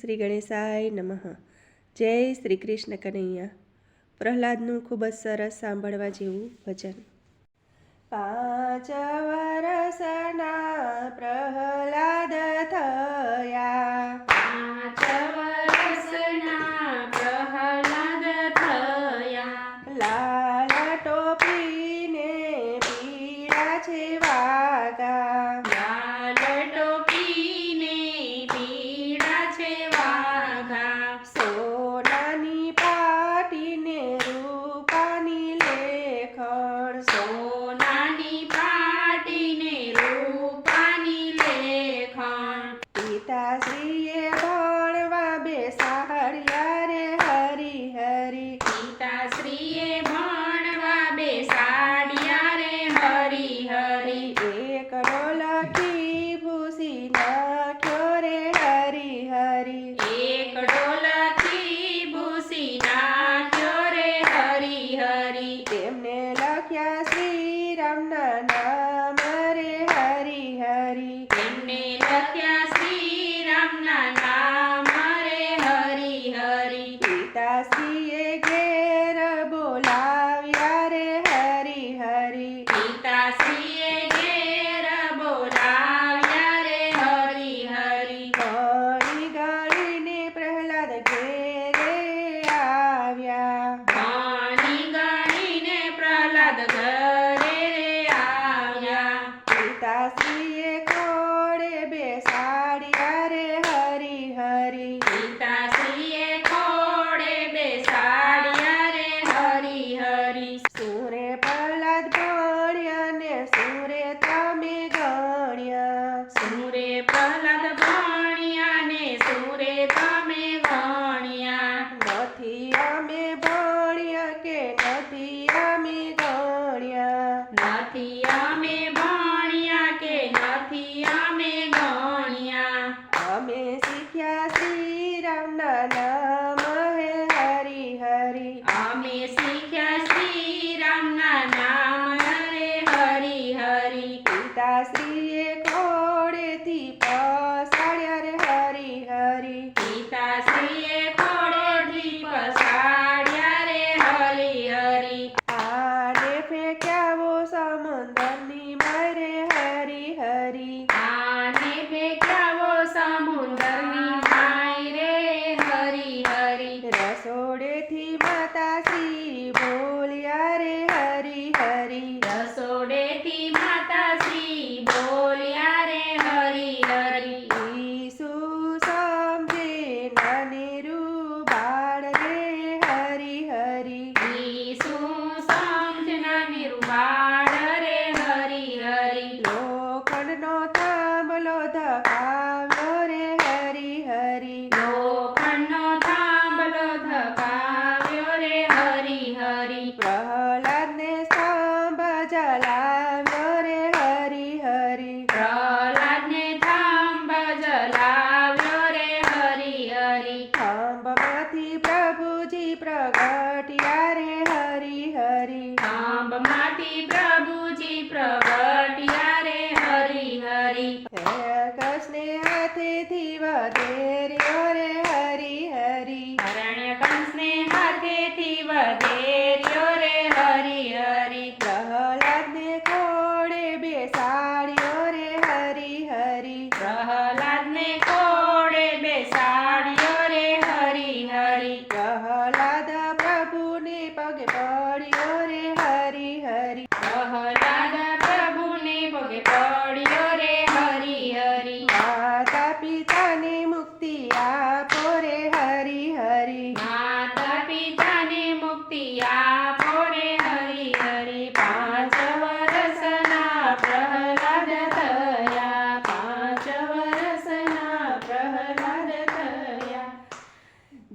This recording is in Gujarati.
શ્રી ગણેશાય નમઃ. જય શ્રી કૃષ્ણ કનૈયા. પ્રહલાદનું ખૂબ જ સરસ સાંભળવા જેવું ભજન. પાંચ વરસના પ્રહલાદ લખી ભૂસી નાખ્યો રે હરી હરી એક ડોલથી ભૂસી નાખ્યો રે હરી હરી તેમને લખ્યા શ્રી રામના નામ રે હરી હરી તેમને લખ્યા શ્રી રામના નામ રે હરી હરી પિતાશ્રીએ ઘેર બોલાવ્યા રે હરી હરી પિતાશ્રીએ ઘેર બોલાવ્યા રે હરી હરી ગણી ગણીને પ્રહલાદ ઘેરે આવ્યા ગણી ગણીને પ્રહલાદ ઘરે રે આવ્યા પિતાશ્રીએ કોળે બેસાડ્યા રે હરી હરી. પિતાશ્રીએ ખોડે બેસાડ્યા રે હરી હરી. સુરે પ્રહલાદ ભણ્યા ને સુરે તમે ગણ્યા. સુરે પ્રહલાદ ભણ્યા ને સુરે તમે ગણ્યા. નથી અમે ભણ્યા કે નથી અમે ગણ્યા. નથી અમે ભણ્યા કે નથી અમે ગણ્યા અમે શીખ્યા શ્રી નામ હે હરી હરી. અમે શીખ્યા શ્રી રામના નામ હરે હરી હરી. પિતાશ્રીએ કોડેથી પસાડ્યા રે હરી હરી પિતાશ્રીએ ખોડેથી પસાડ્યા રે હરી હરી આને ફેંક્યાવો સમંદરની મારે હરી હરી આને ફેંક્યાવો સમુદ્રની માય રે હરી હરી રસોડેથી માતાશ્રી બોલ્યા રે હરી હરી રસોડેથી માતાશ્રી બોલ્યા રે હરી હરી ઈસુ સમજે નાનેરું બાળ રે હરી હરી ઈસુ સમજના નિર્વાણ રે હરી હરી લોખંડનો ધકાવ્યો રે હરી હરી. લોખંડનો થાંભલો ધકાવ્યો રે હરી હરી. પ્રહલાદને સ્તંભ જલાવ્યો રે હરી હરી. પ્રહલાદને થાંભ જલાવ્યો રે હરી હરી. ખાંભમાંથી પ્રભુજી પ્રગટ્યા રે હરી હરી. થાંભમાંથી પ્રભુજી પ્રગટ્યા રે હરી હરી કૃષ્ણે હાથેથી વધેર્યો રે હરી હરી હરણ્ય કંસને હાથેથી વધેર્યો રે હરી હરી પ્રહલાદને ખોડે બેસાડ્યો રે હરી હરી. પ્રહલાદને કોડે બેસાડ્યો રે હરી હરી. પ્રહલાદ પ્રભુને પગે પડ્યો રે હરી હરી. પ્રહલાદ પ્રભુને પગે પડ્યો રે હરી હરી. માતા પિતાને મુક્તિ આપો રે હરી હરી માતા પિતાને મુક્તિ આપો રે હરી હરી પાંચ વર્ષના પ્રહલાદ થયા પાંચ વર્ષના પ્રહલાદ થયા